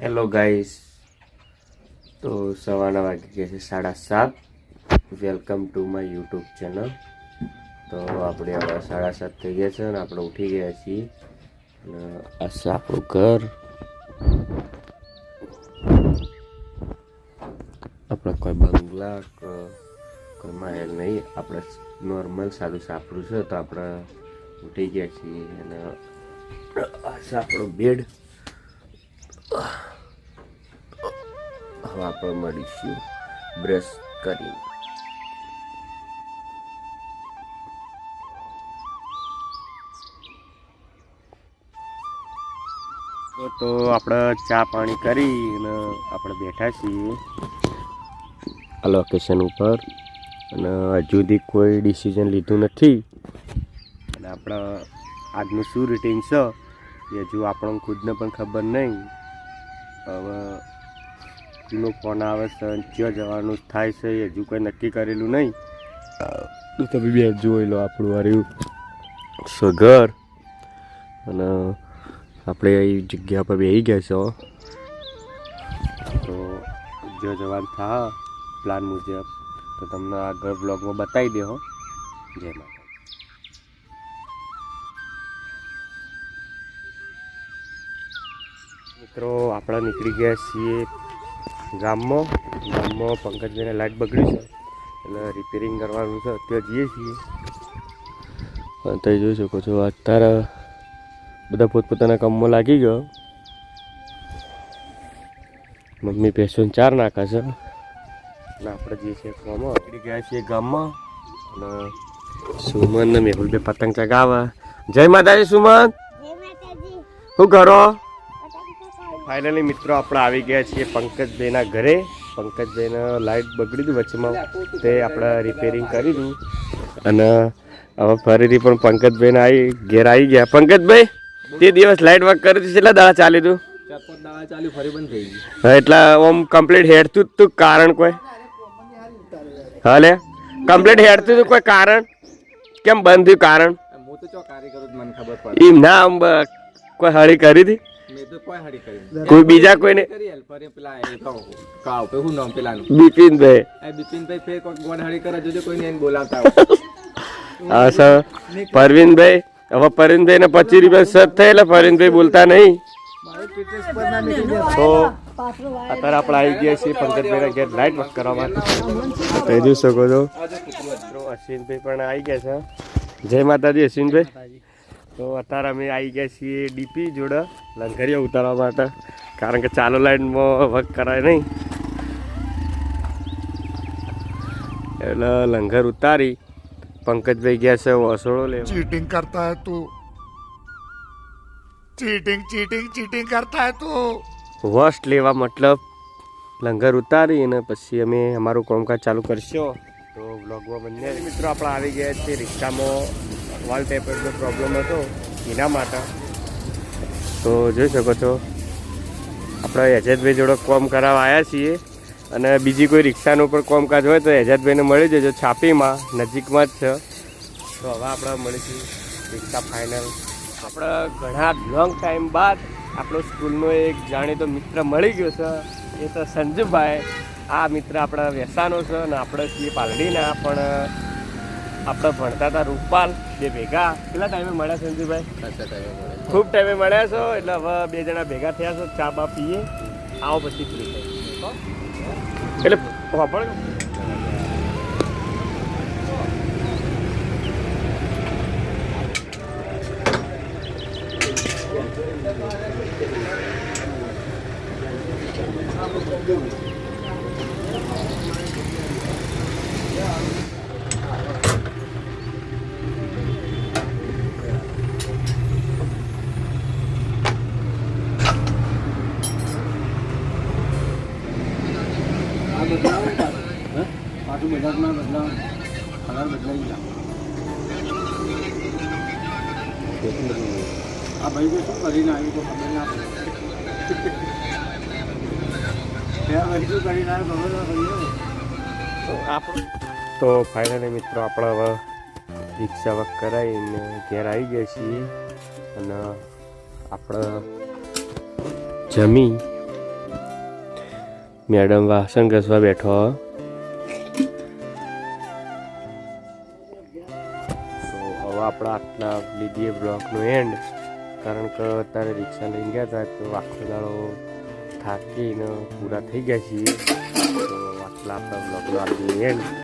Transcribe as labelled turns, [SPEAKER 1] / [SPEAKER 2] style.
[SPEAKER 1] Hello guys તો સવારના વાગી ગયા છે સાડા સાત. Welcome to my YouTube channel તો આપણે હવે સાડા સાત થઈ ગયા છે અને આપણે ઉઠી ગયા છીએ. અને આ છે આપણું ઘર. આપણે કોઈ બંગલા કોઈ મહેલ નહીં. આપણે નોર્મલ સાદું સાપડું છે. તો આપણે ઉઠી ગયા છીએ અને આ છે આપણો બેડ હવે આપણે મળીશું. બ્રશ કરીને. તો આપણે ચા પાણી કરી અને આપણે બેઠા છીએ. આ લોકેશન ઉપર. અને હજુ સુધી કોઈ ડિસિઝન લીધું નથી. અને આપણા આજનું શું રૂટીન છે? એ હજુ આપણને ખુદને પણ ખબર નહીં. હવે કોનો ફોન આવે છે ક્યાં જવાનું થાય છે એ હજુ કંઈ નક્કી કરેલું નહીં. તો તમે બે જોઈ લો આપણું વાર્યું સગર અને આપણે એ જગ્યા પર બેસી ગયા છો તો જો જવાનું થા પ્લાન મુજબ. તો તમને આગળ બ્લોગમાં બતાવી દે હો. જય માતા મિત્રો આપણે નીકળી ગયા છીએ ગામમાં. ગામમાં પંકજભાઈને લાઇટ બગડી છે. એટલે રિપેરિંગ કરવાનું છે. અત્યારે જઈએ છીએ. તમે જોઈ શકો છો. અત્યારે બધા પોતપોતાના કામમાં લાગી ગયો. મમ્મી ભેંસોને ચાર નાખે છે. અને આપણે જઈએ છીએ ગામમાં. નીકળી ગયા છીએ ગામમાં. અને સુમન ને મેહુલ બે પતંગ ચગાવે. જય માતાજી સુમન. શું કરો. ફાઇનલી મિત્રો આપણે આવી ગયા છીએ પંકજભાઈના ઘરે. પંકજભાઈને લાઇટ બગડી હતી વચ્ચેમાં. તે આપણે રિપેરિંગ કરી દીધું. અને હવે ફરીથી પણ પંકજભાઈને આવી ઘેર આવી ગયા. પંકજભાઈ તે દિવસ લાઇટ વર્ક કરી હતી કેટલા દાડા ચાલી હતું એટલા ઓમ કમ્પ્લીટ હેડતું તું કારણ કોઈ. હાલે કમ્પ્લીટ હેડતું હતું કોઈ કારણ? કેમ બંધ થયું કારણ?
[SPEAKER 2] કાર્ય
[SPEAKER 1] એમ ના કોઈ હળી કરી હતી
[SPEAKER 2] કોઈ
[SPEAKER 1] કોઈ બીજા કોઈને? બિપિનભાઈ.
[SPEAKER 2] બિપિનભાઈ ફેર કોઈક ગોળ કરે જોજો કોઈને એને બોલાવતા
[SPEAKER 1] હા સર. પરવીનભાઈ હવે પરવીનભાઈ ને પચીસ રૂપિયા સત થાય એટલે પરવીનભાઈ બોલતા નહીં. તો અત્યારે આપણે આવી ગયા છીએ પંકજભાઈના ઘેર લાઈટ વર્ક કરવા માટે. કહી દઉં શકો છો. અશ્વિનભાઈ પણ આવી ગયા છે. જય માતાજી અશ્વિનભાઈ. તો અત્યારે અમે આવી ગયા છીએ ડીપી જોડે લંગરીઓ ઉતારવા માટે. કારણ કે ચાલુ લાઇનમાં વર્ક કરાય નહીં. એટલે લંગર ઉતારી પંકજભાઈ ગયા છે વસોડો લે
[SPEAKER 3] ચીટિંગ કરતા હે તું. ચીટિંગ ચીટિંગ ચીટિંગ કરતા હે તું.
[SPEAKER 1] વસ્ટ લેવા મતલબ લંગર ઉતારી અને પછી અમે અમારું કામકાજ ચાલુ કરશો. તો બ્લોગમાં બંને મિત્રો આપણે આવી ગયા છે રિક્ષામાં. વાલ ટેપરનો પ્રોબ્લેમ હતો, એના માટે. તો જોઈ શકો છો, આપણે એજાદભાઈ જોડે કોમ કરાવવા આવ્યા છીએ અને બીજી કોઈ રિક્ષાનું પણ કોમકાજ હોય તો એજાદભાઈને મળી જજો, છાપીમાં, નજીકમાં જ છે. તો હવે આપણે મળીશું રિક્ષા ફાઇનલ આપણે ઘણા લોંગ ટાઈમ બાદ આપણો સ્કૂલનો એક જાણીતો મિત્ર મળી ગયો છે, એ તો સંજુભાઈ. આ મિત્ર આપણા વેસાનો છે અને આપણે છીએ પાલડીના, પણ આપણે ભણતા હતા રૂપાલ બે ભેગા. કેટલા ટાઈમે મળ્યા સંજુભાઈ? ખૂબ ટાઈમે મળ્યા છો? એટલે હવે બે જણા ભેગા થયા છો ચા બા પીએ. આવો પછી ફ્રી હો? એટલે વાપર
[SPEAKER 2] પાછું બજારમાં બદલાવ, કલર આ ભાઈ તો શું તો ખબર
[SPEAKER 1] તો ફાઇનલી મિત્રો આપણે હવે રિક્ષા વર્ક કરાવીને ઘેર આવી ગયા છીએ અને આપણે જમી મેડમ વાસણ ઘસવા બેઠો હવે આપણે આટલા લીધીએ બ્લોકનું એન્ડ કારણ કે અત્યારે રિક્ષા લઈને ગયા હતા, તો આખો દાડો થાકીને પૂરા થઈ ગયા છીએ. તો આટલા આપણા બ્લોકનું આપીએ એન્ડ